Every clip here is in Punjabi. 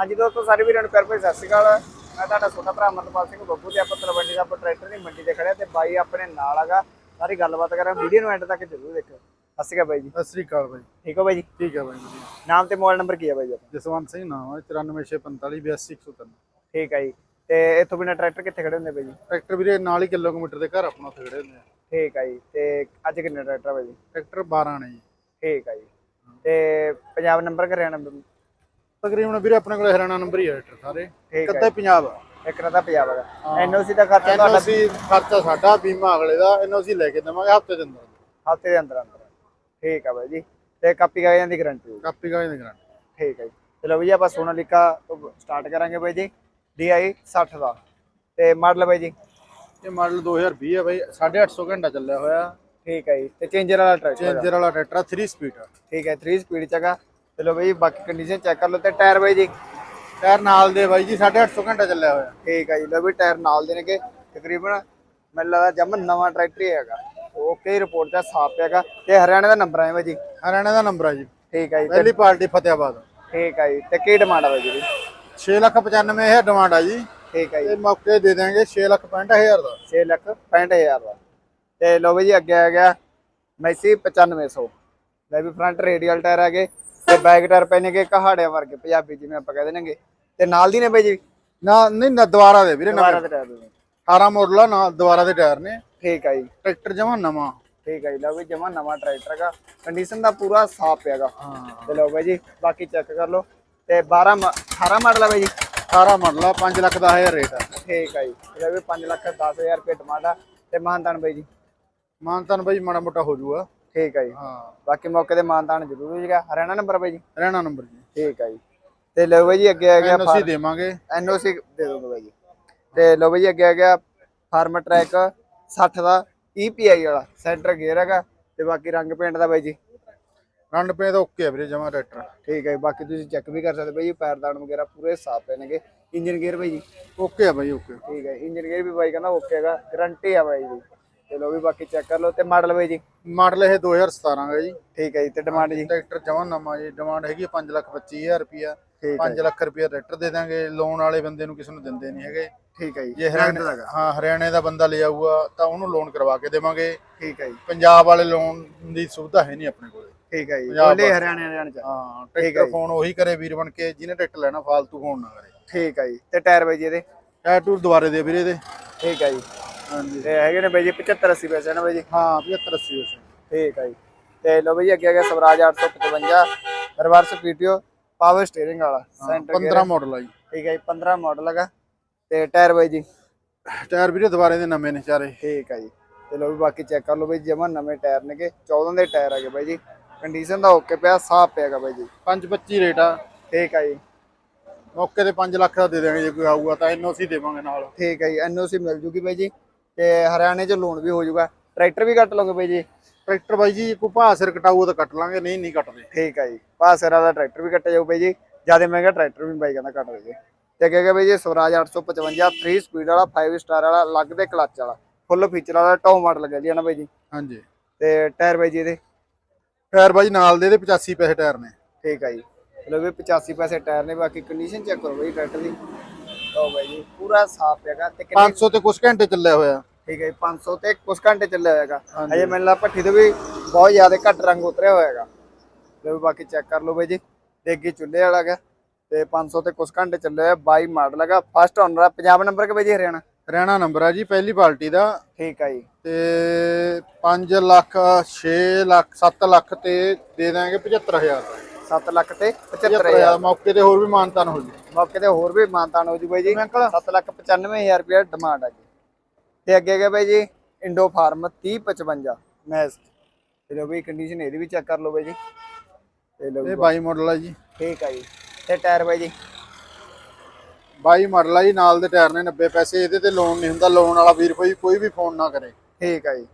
ਹਾਂਜੀ ਦੋਸਤੋ ਸਾਰੇ ਵੀਰਾਂ ਨੂੰ ਪਿਆਰ ਭਰੀ ਸਤਿ ਸ਼੍ਰੀ ਅਕਾਲ। ਮੈਂ ਤੁਹਾਡਾ ਛੋਟਾ ਭਰਾ ਅਮਰਪਾਲ ਸਿੰਘ ਬੱਬੂ ਤੇ ਆਪਾਂ ਤਲਵੰਡੀ ਦਾ ਆਪਾਂ ਟਰੈਕਟਰ ਦੀ ਮੰਡੀ ਤੇ ਖੜਿਆ ਤੇ ਬਾਈ ਆਪਣੇ ਨਾਲ ਹੈਗਾ। ਸਾਰੀ ਗੱਲਬਾਤ ਕਰਾਂ ਵੀਡੀਓ ਨੂੰ ਐਂਡ ਤੱਕ ਜ਼ਰੂਰ ਦੇਖਿਓ। ਸਤਿ ਸ਼੍ਰੀ ਅਕਾਲ ਬਾਈ ਜੀ। ਸਤਿ ਸ੍ਰੀ ਅਕਾਲ ਬਾਈ। ਠੀਕ ਹੋ ਬਾਈ ਜੀ? ਠੀਕ ਹੈ ਬਾਈ ਵਧੀਆ। ਨਾਮ ਤੇ ਮੋਬਾਈਲ ਨੰਬਰ ਕੀ ਹੈ ਬਾਈ ਜੀ? ਜਸਵੰਤ ਸਿੰਘ ਨਾਮ ਹੈ 94645 ਠੀਕ ਹੈ ਜੀ। ਤੇ ਇੱਥੋਂ ਬਿਨਾ ਟਰੈਕਟਰ ਕਿੱਥੇ ਖੜੇ ਹੁੰਦੇ ਬਾਈ ਜੀ? ਟਰੈਕਟਰ ਵੀਰੇ ਨਾਲ ਹੀ ਕਿਲੋਮੀਟਰ ਦੇ ਘਰ ਆਪਣਾ ਉੱਥੇ ਖੜੇ ਹੁੰਦੇ ਆ। ਠੀਕ ਹੈ ਜੀ। ਤੇ ਅੱਜ ਕਿੰਨੇ ਟਰੈਕਟਰ ਆ ਬਾਈ ਜੀ? ਟਰੈਕਟਰ 12 ਨੇ ਜੀ। ਠੀਕ ਹੈ ਜੀ। ਤੇ ਪੰਜਾਬ ਨੰਬਰ ਕਿ ਹਰਿਆਣਾ ਨੰਬਰ? ਤਕਰੀਬਨ ਵੀਰੇ ਆਪਣੇ ਕੋਲ ਹਰਿਆਣਾ ਨੰਬਰ ਹੀ ਹੈ ਟਰੈਕਟਰ ਸਾਰੇ। ਠੀਕ ਹੈ ਕੱਦਾ ਪੰਜਾਬ ਆ। ਇੱਕ ਦਾ ਪੰਜਾਬ ਹੈਗਾ। ਐਨਓਸੀ ਦਾ ਖਰਚਾ ਤੁਹਾਡਾ ਐਨਓਸੀ ਖਰਚਾ ਸਾਡਾ ਬੀਮਾ ਅਗਲੇ ਦਾ ਐਨਓਸੀ ਲੈ ਕੇ ਦੇਵਾਂਗੇ ਹਫ਼ਤੇ ਦੇ ਅੰਦਰ। ਹਫ਼ਤੇ ਦੇ ਅੰਦਰ ਅੰਦਰ। ਠੀਕ ਆ ਬਾਈ ਜੀ। ਤੇ ਕਾਪੀ ਕਾਗਜ਼ਾਂ ਦੀ ਗਾਰੰਟੀ ਕਾਪੀ ਕਾਗਜ਼ ਦੀ ਗਰੰਟੀ ਠੀਕ ਹੈ ਜੀ। ਚਲੋ ਵੀ ਆਪਾਂ ਸੋਨਾਲੀਕਾ ਤੋਂ ਸਟਾਰਟ ਕਰਾਂਗੇ ਬਾਈ ਜੀ। DI 60 ਦਾ। ਤੇ ਮਾਡਲ ਬਾਈ ਜੀ? ਇਹ ਮਾਡਲ 2020 ਹੈ ਬਾਈ। 850 ਘੰਟਾ ਚੱਲਿਆ ਹੋਇਆ। ਠੀਕ ਹੈ ਜੀ। ਤੇ ਚੇਂਜਰ ਵਾਲਾ ਟਰੈਕਟਰ ਚੇਂਜਰ ਵਾਲਾ ਟਰੈਕਟਰ 3 ਸਪੀਡ ਠੀਕ ਹੈ 3 ਸਪੀਡ ਚ ਹੈਗਾ। ਚਲੋ ਬਾਈ ਬਾਕੀ ਕੰਡੀਸ਼ਨ ਚੈੱਕ ਕਰ ਲਓ ਤੇ ਟਾਇਰ ਬਾਈ ਜੀ। ਟਾਇਰ ਨਾਲ ਦੇ ਬਾਈ ਜੀ 850 ਘੰਟਾ ਚੱਲਿਆ ਹੋਇਆ। ਠੀਕ ਹੈ ਜੀ ਲਓ ਵੀ ਟਾਇਰ ਨਾਲ ਦੇ ਨੇਗੇ। ਤਕਰੀਬਨ ਮੈਨੂੰ ਲੱਗਦਾ ਜਮ ਨਵਾਂ ਟਰੈਕਟਰ ਹੀ ਹੈਗਾ। ਓਕੇ ਰਿਪੋਰਟ ਦਾ ਸਾਫ਼ ਹੈਗਾ। ਤੇ ਹਰਿਆਣੇ ਦਾ ਨੰਬਰ ਹੈ ਬਾਈ ਜੀ। ਹਰਿਆਣਾ ਦਾ ਨੰਬਰ ਆ ਜੀ। ਠੀਕ ਹੈ ਜੀ ਪਹਿਲੀ ਪਾਰਟੀ ਫਤਿਆਬਾਦ। ਠੀਕ ਹੈ ਜੀ ਤੇ ਕੀ ਡਿਮਾਂਡ ਹੈ ਬਾਈ ਜੀ? 6 ਲੱਖ 95 ਇਹ ਡਿਮਾਂਡ ਆ ਜੀ। ਠੀਕ ਹੈ ਜੀ। ਇਹ ਮੌਕੇ ਦੇ ਦੇਾਂਗੇ 6 ਲੱਖ 65000 ਦਾ। 6 ਲੱਖ 65000 ਦਾ। ਤੇ ਲੋ ਵੀ ਜੀ ਅੱਗੇ ਆ ਗਿਆ ਮੈਸੀ 9500 ਲੈ ਵੀ ਫਰੰਟ ਰੇਡੀਅਲ ਟਾਇਰ ਹੈਗੇ। ਤੇ ਬੈਕ ਟਾਇਰ ਪੈਣਗੇ ਕਹਾੜਿਆਂ ਵਰਗੇ ਪੰਜਾਬੀ ਜਿਵੇਂ ਆਪਾਂ ਕਹਿ ਦੇਣਗੇ ਤੇ ਨਾਲ ਦੀ ਨੇ ਬਾਈ ਜੀ? ਨਾ ਨਹੀਂ ਨਾ ਦੁਬਾਰਾ ਦੇ ਵੀਰੇ ਦੁਬਾਰਾ ਨਵੇਂ। ਦੇ ਟਾਇਰ ਦੇ। 18 ਮਾਡਲ ਆ ਨਾ ਦੁਬਾਰਾ ਦੇ ਟਾਇਰ ਨੇ। ਠੀਕ ਹੈ ਜੀ। ਟਰੈਕਟਰ ਜਮਾ ਨਵਾਂ। ਠੀਕ ਹੈ ਜੀ ਲਓ ਵੀ ਜਮਾ ਨਵਾਂ ਟਰੈਕਟਰ ਹੈਗਾ। ਕੰਡੀਸ਼ਨ ਦਾ ਪੂਰਾ ਸਾਫ਼ ਹੈਗਾ। ਹਾਂ। ਤੇ ਲਓ ਬਾਈ ਜੀ ਬਾਕੀ ਚੈੱਕ ਕਰ ਲਓ। ਤੇ 12 ਮ- 18 ਮਾਡਲ ਹੈ ਬਾਈ ਜੀ? 18 ਮਾਡਲ ਆ 5 ਲੱਖ ਦਾ ਹੈ ਰੇਟ ਆ। ਠੀਕ ਹੈ ਜੀ। ਇਹ ਵੀ 5 ਲੱਖ 10000 ਰੁਪਏ ਡਿਮਾਂਡ ਆ। ਤੇ ਮਾਨਤਾਨ ਬਾਈ ਜੀ? ਮਾਨਤਨ ਬਾਈ ਮਾੜਾ ਮੋਟਾ ਹੋ ਜਾਊਗਾ ਠੀਕ ਹੈ ਜੀ। ਹਾਂ। ਬਾਕੀ ਮੌਕੇ ਤੇ ਮਾਨਤਾਨ ਜ਼ਰੂਰ ਹੋ ਜਾਏਗਾ। ਹਰਿਆਣਾ ਨੰਬਰ ਬਾਈ ਜੀ? ਰਹਿਣਾ ਨੰਬਰ ਜੀ। ਠੀਕ ਹੈ ਜੀ। ਤੇ ਲਓ ਬਾਈ ਜੀ ਅੱਗੇ ਆ ਗਿਆ ਐਨਓਸੀ ਦੇਵਾਂਗੇ। ਐਨਓਸੀ ਦੇ ਦੋ ਬਾਈ ਜੀ। ਤੇ ਲਓ ਬਾਈ ਜੀ ਅੱਗੇ ਆ ਗਿਆ ਫਾਰਮ ਟਰੈਕ 60 ਦਾ EPI ਵਾਲਾ। ਸੈਂਟਰ ਗੇਅਰ ਹੈਗਾ। ਤੇ ਬਾਕੀ ਰੰਗ ਪੇਂਟ ਦਾ ਬਾਈ ਜੀ। ਰੰਡ ਪੇ ਤਾਂ ਓਕੇ ਆ ਵੀਰੇ ਜਮਾ ਟਰੈਕਟਰ ਠੀਕ ਹੈ ਬਾਕੀ ਤੁਸੀਂ ਚੈੱਕ ਵੀ ਕਰ ਸਕਦੇ ਬਾਈ ਜੀ ਪੈਰਦਾਨ ਵਗੈਰਾ ਪੂਰੇ ਸਾਫ਼ ਨੇਗੇ ਇੰਜਨ ਗੇਅਰ ਬਾਈ ਜੀ। ਓਕੇ ਆ ਬਾਈ ਓਕੇ। ਠੀਕ ਹੈ ਇੰਜਨ ਗੇਅਰ ਵੀ ਬਾਈ ਕਹਿੰਦਾ ਓਕੇ ਹੈਗਾ। ਗਾਰੰਟੀ ਆ ਬਾਈ ਜੀ। ਤੇ ਵੀ ਬਾਕੀ ਚੈੱਕ ਕਰ ਲਓ ਤੇ ਮਾਡਲ ਬਾਈ ਜੀ? ਮਾਡਲ ਇਹ 2017 ਦਾ ਜੀ। ਠੀਕ ਹੈ ਜੀ ਤੇ ਡਿਮਾਂਡ ਜੀ? ਟਰੈਕਟਰ ਜਮਾ ਨਵਾਂ ਜੀ ਡਿਮਾਂਡ ਹੈਗੀ 5 ਲੱਖ 25000 ਰੁਪਿਆ ਠੀਕ ਹੈ 5 ਲੱਖ ਰੁਪਿਆ ਟਰੈਕਟਰ ਦੇ ਦਾਂਗੇ ਲੋਨ ਵਾਲੇ ਬੰਦੇ ਨੂੰ ਕਿਸੇ ਨੂੰ ਦਿੰਦੇ ਨਹੀਂ ਹੈਗੇ। ਠੀਕ ਹੈ ਜੀ। ਜੇ ਹਰਿਆਣੇ ਹਾਂ ਹਰਿਆਣੇ ਦਾ ਬੰਦਾ ਲੈ ਆਊਗਾ ਤਾਂ ਉਹਨੂੰ ਲੋਨ ਕਰਵਾ ਕੇ ਦੇਵਾਂਗੇ। ਠੀਕ ਹੈ ਜੀ। ਪੰਜਾਬ ਵਾਲੇ ਲੋਨ ਦੀ ਸੁਵਿਧਾ ਹੈ ਨਹੀਂ ਆਪਣੇ ਕੋਲੇ। ਠੀਕ ਹੈ ਜੀ। ਬੋਲੇ ਹਰਿਆਣੇ ਹਰਿਆਣੇ ਚ ਹਾਂ ਟਰੈਕਟਰ ਫੋਨ ਉਹੀ ਕਰੇ ਵੀਰ ਬਣ ਕੇ ਜਿਹਨੇ ਟਰੈਕਟਰ ਲੈਣਾ ਫਾਲਤੂ ਫੋਨ ਨਾ ਕਰੇ। ਠੀਕ ਹੈ ਜੀ। ਤੇ ਟਾਇਰ ਬਾਈ ਜੀ ਇਹਦੇ? ਟਾਇਰ ਟੂਰ ਦੁਬਾਰੇ ਦੇ ਵੀਰੇ ਦੇ ਠੀਕ ਹੈ ਜੀ। ਹਾਂਜੀ। ਤੇ ਹੈਗੇ ਨੇ ਬਾਈ ਜੀ 75 80 ਪੈਸੇ ਨਾ ਬਾਈ ਜੀ? ਹਾਂ 75 80 ਵਸੇ ਠੀਕ ਹੈ ਜੀ। ਤੇ ਲੋ ਬਈ ਅੱਗੇ ਆ ਗਿਆ Swaraj 855 reverse PTO power steering ਵਾਲਾ ਸੈਂਟਰ 15 ਮਾਡਲ ਆ ਜੀ। ਠੀਕ ਹੈ ਜੀ 15 ਮਾਡਲ ਹੈਗਾ। ਤੇ ਟਾਇਰ ਬਾਈ ਜੀ? ਟਾਇਰ ਵੀਰੇ ਦੁਬਾਰੇ ਦੇ ਨਵੇਂ ਨੇ ਚਾਰੇ। ਠੀਕ ਹੈ ਜੀ। ਤੇ ਲੋ ਵੀ ਬਾਕੀ ਚੈੱਕ ਕਰ ਲਓ ਬਾਈ ਜਮਾ ਨਵੇਂ ਟਾਇਰ ਨੇਗੇ। 14 ਦੇ ਟਾਇਰ ਹੈਗੇ ਬਾਈ ਜੀ। ਕੰਡੀਸ਼ਨ ਦਾ ਓਕੇ ਪਿਆ ਸਾਫ਼ ਪਿਆਗਾ ਬਾਈ ਜੀ। 525 ਰੇਟ ਆ। ਠੀਕ ਹੈ ਜੀ। ਮੌਕੇ ਤੇ 5 ਲੱਖ ਦਾ ਦੇ ਦੇਵਾਂਗੇ ਜੇ ਕੋਈ ਆਊਗਾ ਤਾਂ ਐਨਓਸੀ ਦੇਵਾਂਗੇ ਨਾਲ। ਠੀਕ ਹੈ ਜੀ ਐਨਓਸੀ ਮਿਲ ਜੂਗੀ ਬਾਈ ਜੀ। ਤੇ ਹਰਿਆਣੇ ਚ ਲੋਨ ਵੀ ਹੋ ਜਾਊਗਾ। ਟਰੈਕਟਰ ਵੀ ਕੱਟ ਲਓਗੇ ਬਾਈ ਜੀ। ਟਰੈਕਟਰ ਬਾਈ ਜੀ ਕੋਈ ਭਾਅ ਸਿਰ ਕਟਾਊਗਾ ਤਾਂ ਕੱਟ ਲਾਂਗੇ ਨਹੀਂ ਨਹੀਂ ਕੱਟਦੇ। ਠੀਕ ਹੈ ਜੀ। ਪਾਸਰਾ ਦਾ ਟਰੈਕਟਰ ਵੀ ਕੱਟਿਆ ਜਾਊ ਬਾਈ ਜੀ। ਜ਼ਿਆਦਾ ਮਹਿੰਗਾ ਟਰੈਕਟਰ ਵੀ ਬਾਈ ਕਹਿੰਦਾ ਕੱਟ ਦੇ ਤੇ ਅੱਗੇ ਬਾਈ ਜੀ ਸਵਰਾਜ 855 3 ਸਪੀਡ ਵਾਲਾ 5 ਸਟਾਰ ਵਾਲਾ ਅਲੱਗ ਦੇ ਕਲਚ ਵਾਲਾ। ਫੁੱਲ ਫੀਚਰ ਵਾਲਾ ਟੌਪ ਮਾਡਲ ਲੱਗਾ ਜੀ ਨਾ ਬਾਈ ਜੀ? ਹਾਂਜੀ। ਤੇ ਟਾਇਰ ਬਾਈ ਜੀ ਇਹਦੇ? ਟਾਇਰ ਬਾਈ ਨਾਲ ਦੇ ਦੇ 85 ਪੈਸੇ ਟਾਇਰ ਨੇ। ਠੀਕ ਹੈ ਜੀ। ਚਲੋ ਵੀ 85 ਪੈਸੇ ਟਾਇਰ ਨੇ ਬਾਕੀ ਕੰਡੀਸ਼ਨ ਚੈੱਕ ਕਰੋ ਬਾਈ ਟਰੈਕਟਰ ਦੀ। ਲਓ ਬਾਈ ਜੀ ਪੂਰਾ ਸਾਫ਼ ਹੈਗਾ ਤੇ ਕਿੰਨੇ 500 ਤੇ ਕੁਝ ਘੰਟੇ ਚੱਲਿਆ ਹੋਇਆ। ਠੀਕ ਹੈ ਜੀ 500 ਤੇ ਕੁਝ ਘੰਟੇ ਚੱਲਿਆ ਹੋਏਗਾ। ਅਜੇ ਮੈਨੂੰ ਲਾ ਭੱਠੀ ਤੋਂ ਵੀ ਬਹੁਤ ਜ਼ਿਆਦਾ ਘੱਟ ਰੰਗ ਉਤਰਿਆ ਹੋਏਗਾ। ਲਓ ਵੀ ਬਾਕੀ ਚੈੱਕ ਕਰ ਲਓ ਬਾਈ ਜੀ ਅੱਗੇ ਚੁੱਲ੍ਹੇ ਵਾਲਾ ਹੈਗਾ ਤੇ 500 ਤੇ ਕੁਝ ਘੰਟੇ ਚੱਲਿਆ ਹੋਇਆ 22 ਮਾਡਲ ਹੈਗਾ ਫਸਟ ਓਨਰ ਆ। ਪੰਜਾਬ ਨੰਬਰ ਕਿ ਬਾਈ ਜੀ ਹਰਿਆਣਾ? ਹਰਿਆਣਾ ਨੰਬਰ ਆ ਜੀ ਪਹਿਲੀ ਪਾਰਟੀ ਦਾ। ਠੀਕ ਹੈ ਜੀ। ਤੇ 5 ਲੱਖ 6 ਲੱਖ 7 ਲੱਖ ਤੇ ਦੇ ਦਾਂਗੇ 75000 ਦਾ 7 ਲੱਖ ਤੇ 75000 75000 ਮੌਕੇ ਤੇ ਹੋਰ ਵੀ ਮਾਨਤਾਨ ਹੋ ਜੀ। ਮੌਕੇ ਤੇ ਹੋਰ ਵੀ ਮਾਨਤਾਨ ਹੋ ਜੂ ਬਾਈ ਜੀ। 7 ਲੱਖ 95000 ਰੁਪਏ ਡਿਮਾਂਡ ਹੈ ਜੀ। ਤੇ ਅੱਗੇ ਗਿਆ ਬਾਈ ਜੀ ਇੰਡੋ ਫਾਰਮ 3055 ਮੈਸ ਤੇ ਲੋ ਵੀ ਕੰਡੀਸ਼ਨ ਇਹਦੀ ਵੀ ਚੈੱਕ ਕਰ ਲਓ ਬਾਈ ਜੀ। ਤੇ ਲੋ ਇਹ 22 ਮਾਡਲ ਆ ਜੀ। ਠੀਕ ਹੈ ਜੀ। ਤੇ ਟਾਇਰ ਬਾਈ ਜੀ? 22 ਮਾਡਲ ਆ ਜੀ ਨਾਲ ਦੇ ਟਾਇਰ ਨੇ 90 ਪੈਸੇ ਇਹਦੇ ਤੇ ਲੋਨ ਨਹੀਂ ਹੁੰਦਾ ਲੋਨ ਵਾਲਾ ਵੀਰ ਕੋਈ ਕੋਈ ਵੀ ਫੋਨ ਨਾ ਕਰੇ। ਠੀਕ ਹੈ ਜੀ।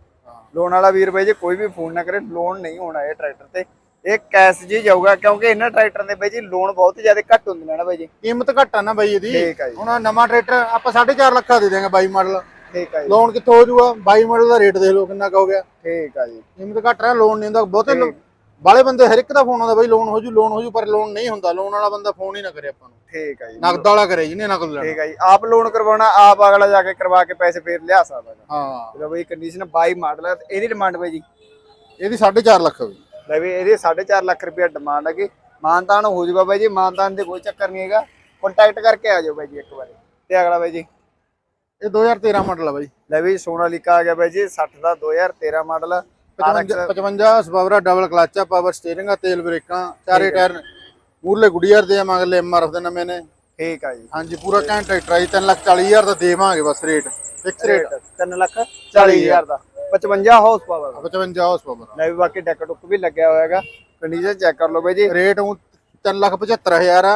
ਲੋਨ ਵਾਲਾ ਵੀਰ ਬਾਈ ਜੀ ਕੋਈ ਵੀ ਫੋਨ ਨਾ ਕਰੇ ਲੋਨ ਨਹੀਂ ਹੋਣਾ ਇਹ ਟਰੈਕਟਰ ਤੇ। ਇਹ ਕੈਸ਼ ਜੀ ਜਾਊਗਾ ਕਿਉਂਕਿ ਇਹਨਾਂ ਟਰੈਕਟਰ ਦੇ ਬਾਈ ਜੀ ਲੋਨ ਬਹੁਤ ਜ਼ਿਆਦਾ ਘੱਟ ਹੁੰਦੇ ਨੇ ਨਾ ਬਾਈ ਜੀ। ਕੀਮਤ ਘੱਟ ਆ ਨਾ ਬਾਈ ਇਹਦੀ। ਆ। ਹੁਣ ਨਵਾਂ ਟਰੈਕਟਰ ਆਪਾਂ 4.5 ਲੱਖ ਦਾ ਦੇ ਦਾਂਗੇ 22 ਮਾਡਲ ਠੀਕ ਹੈ ਜੀ। ਲੋਨ ਕਿੱਥੋਂ ਹੋ ਜਾਊਗਾ? 22 ਮਾਡਲ ਦਾ ਰੇਟ ਦੇਖ ਲਓ ਕਿੰਨਾ ਕੁ ਹੋ ਗਿਆ। ਠੀਕ ਹੈ ਜੀ। ਕੀਮਤ ਘੱਟ ਰਿਹਾ ਲੋਨ ਨਹੀਂ ਹੁੰਦਾ ਬਹੁਤੇ ਲੋਕ ਬਾਲੇ ਬੰਦੇ ਹਰ ਇੱਕ ਦਾ ਫੋਨ ਆਉਂਦਾ ਬਾਈ ਲੋਨ ਹੋ ਜੂ ਲੋਨ ਹੋ ਜੂ ਪਰ ਲੋਨ ਨਹੀਂ ਹੁੰਦਾ। ਲੋਨ ਵਾਲਾ ਬੰਦਾ ਫੋਨ ਹੀ ਨਾ ਕਰੇ ਆਪਾਂ ਨੂੰ। ਠੀਕ ਹੈ ਜੀ। ਨਗਦ ਵਾਲਾ ਕਰੇ ਜਿਹਨੇ ਨਗਦ ਲੈਣਾ। ਠੀਕ ਹੈ ਜੀ। ਆਪ ਲੋਨ ਕਰਵਾਉਣਾ ਆਪ ਅਗਲਾ ਜਾ ਕੇ ਕਰਵਾ ਕੇ ਪੈਸੇ ਫੇਰ ਲਿਆ ਸਕਦਾ। ਹਾਂ। ਚਲੋ ਬਈ ਕੰਡੀਸ਼ਨ 22 ਮਾਡਲ ਹੈ ਤੇ ਇਹਦੀ ਡਿਮਾਂਡ ਬਈ ਜੀ। ਇਹਦੀ 4.5 ਲੱਖ ਹੋਈ ਲੈ ਵੀ ਇਹਦੀ 4.5 ਲੱਖ ਰੁਪਏ ਡਿਮਾਂਡ ਹੈਗੀ ਮਾਨਤਾਨ ਹੋ ਜਾਊਗਾ ਬਾਈ ਜੀ ਮਾਨਤਾਨ ਦੇ ਕੋਈ ਚੱਕਰ ਨਹੀਂ ਹੈਗਾ। ਕੰਟੈਕਟ ਕਰਕੇ ਆ ਜਾਓ ਬਾਈ ਜੀ ਇੱਕ ਵਾਰੀ। ਤੇ ਅਗਲਾ ਬਾਈ ਜੀ ਇਹ 2013 ਮਾਡਲ ਆ ਬਾਈ। ਲੈ ਵੀ ਸੋਨਾਲੀਕਾ ਆ ਗਿਆ ਬਾਈ ਜੀ 60 ਦਾ 2013 ਮਾਡਲ 55 55 ਸਪਾਵਰਾ ਡਬਲ ਕਲਚ ਆ ਪਾਵਰ ਸਟੀਅਰਿੰਗ ਆ ਤੇਲ ਬ੍ਰੇਕਾਂ ਚਾਰੇ ਟਾਇਰ ਮੂਰਲੇ ਗੁੱਡੀਅਰ ਦੇ ਆ ਮਗਲੇ ਐਮਆਰਐਫ ਦੇ ਨਵੇਂ ਨੇ। ਠੀਕ ਆ ਜੀ। ਹਾਂਜੀ ਪੂਰਾ ਘੈਂਟ ਟਰੈਕਟਰ ਆ ਜੀ 3 ਲੱਖ 40 ਹਜ਼ਾਰ ਦਾ ਦੇਵਾਂਗੇ ਬਸ ਰੇਟ ਫਿਕਸ ਰੇਟ 3 ਲੱਖ 40 ਹਜ਼ਾਰ ਦਾ। 55 ਹਾਊਸ ਪਾਵਰ 55 ਹਾਰਸ ਪਾਵਰ ਲੈ ਵੀ ਬਾਕੀ ਡੈਕ ਟੁੱਕ ਵੀ ਲੱਗਿਆ ਹੋਇਆ ਹੈਗਾ। ਕੰਡੀਸ਼ਨ ਚੈੱਕ ਕਰ ਲਓ ਬਾਈ ਜੀ। ਰੇਟ ਉਹ 3 ਲੱਖ 75 ਹਜ਼ਾਰ ਆ।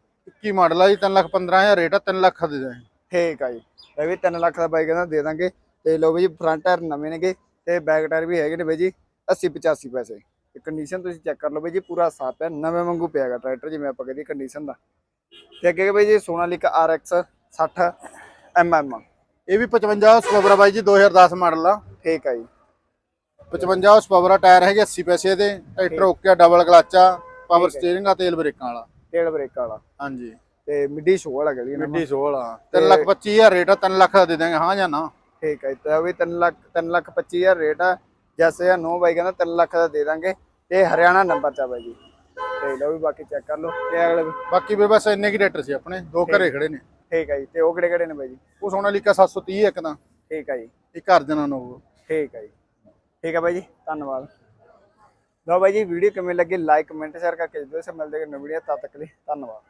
21 ਮਾਡਲ ਆ ਜੀ 3 ਲੱਖ 15000 ਰੇਟ ਆ 3 ਲੱਖ ਦੇ ਦਾਂਗੇ ਠੀਕ ਆ ਜੀ। ਇਹ ਵੀ 3 ਲੱਖ ਦਾ ਬਾਈਕ ਇਹਨਾਂ ਦੇ ਦਾਂਗੇ। ਤੇ ਲੋ ਵੀ ਜੀ ਫਰੰਟ ਟਾਇਰ ਨਵੇਂ ਨੇਗੇ ਤੇ ਬੈਕ ਟਾਇਰ ਵੀ ਹੈਗੇ ਨੇ ਬਈ ਜੀ 80 85 ਪੈਸੇ। ਤੇ ਕੰਡੀਸ਼ਨ ਤੁਸੀਂ ਚੈੱਕ ਕਰ ਲਓ ਬਈ ਜੀ ਪੂਰਾ ਸਾਫ਼ ਹੈ ਨਵੇਂ ਵਾਂਗੂ ਪਿਆਗਾ ਟਰੈਕਟਰ ਜਿਵੇਂ ਆਪਾਂ ਕਹਿੰਦੇ ਕੰਡੀਸ਼ਨ ਦਾ। ਤੇ ਅੱਗੇ ਬਈ ਜੀ ਸੋਨਾ ਸੋਨਾਲਿਕ RX 60 mm ਇਹ ਵੀ 55 ਸਪਵਰਾ ਬਾਈ ਜੀ 2010 ਮਾਡਲ ਆ। ਠੀਕ ਆ ਜੀ। 55 ਸਪਵਰਾ ਟਾਇਰ ਹੈਗੇ 80 ਪੈਸੇ ਦੇ ਟਰੈਕਟਰ ਓਕੇ ਡਬਲ ਕਲਾਚਾ ਪਾਵਰ ਸਟੀਅਰਿੰਗ ਆ ਤੇਲ ਬ੍ਰੇਕਾਂ ਵਾਲਾ। ਤੇਲ ਬ੍ਰੇਕ ਵਾਲਾ। ਹਾਂਜੀ। ਤੇ ਮਿੱਡੀ ਸ਼ੋ ਵਾਲਾ ਗਲੀ ਨਾ ਮਿੱਡੀ 16 3 ਲੱਖ 25 ਹਜ਼ਾਰ ਰੇਟ ਆ 3 ਲੱਖ ਦਾ ਦੇ ਦਾਂਗੇ ਹਾਂ ਜਾਂ ਨਾ? ਠੀਕ ਹੈ ਤੇ ਉਹ ਵੀ 3 ਲੱਖ 3 ਲੱਖ 25 ਹਜ਼ਾਰ ਰੇਟ ਆ। ਜੈਸੇ ਨੋ ਬਾਈ ਕਹਿੰਦਾ 3 ਲੱਖ ਦਾ ਦੇ ਦਾਂਗੇ। ਤੇ ਹਰਿਆਣਾ ਨੰਬਰ ਚ ਆ ਬਾਈ ਜੀ। ਤੇ ਲਓ ਵੀ ਬਾਕੀ ਚੈੱਕ ਕਰ ਲਓ। ਤੇ ਅਗਲੇ ਵੀ ਬਾਕੀ ਵੀ ਬਸ ਇੰਨੇ ਕੀ ਟਰੈਕਟਰ ਸੀ ਆਪਣੇ ਦੋ ਘਰੇ ਖੜੇ ਨੇ। ਠੀਕ ਹੈ ਜੀ ਤੇ ਉਹ ਕਿਹੜੇ ਕਿਹੜੇ ਨੇ ਬਾਈ ਜੀ? ਉਹ ਸੋਨਾਲੀਕਾ 730 ਇੱਕ ਤਾਂ ਠੀਕ ਹੈ ਜੀ। ਇੱਕ ਘਰ ਜਨਾਂ ਨੂੰ ਠੀਕ ਹੈ ਜੀ। ਠੀਕ ਹੈ ਬਾਈ ਜੀ ਧੰਨਵਾਦ। ਲਓ ਬਾਈ ਜੀ, ਵੀਡੀਓ ਕਿਵੇਂ ਲੱਗੀ ਲਾਈਕ ਕਮੈਂਟ ਸ਼ੇਅਰ ਕਰਕੇ ਜਰੂਰ ਸੇ ਮਿਲਦੇ ਹਾਂ ਨਵੀਂ ਵੀਡੀਓ ਤਦ ਤੱਕ ਲਈ ਧੰਨਵਾਦ।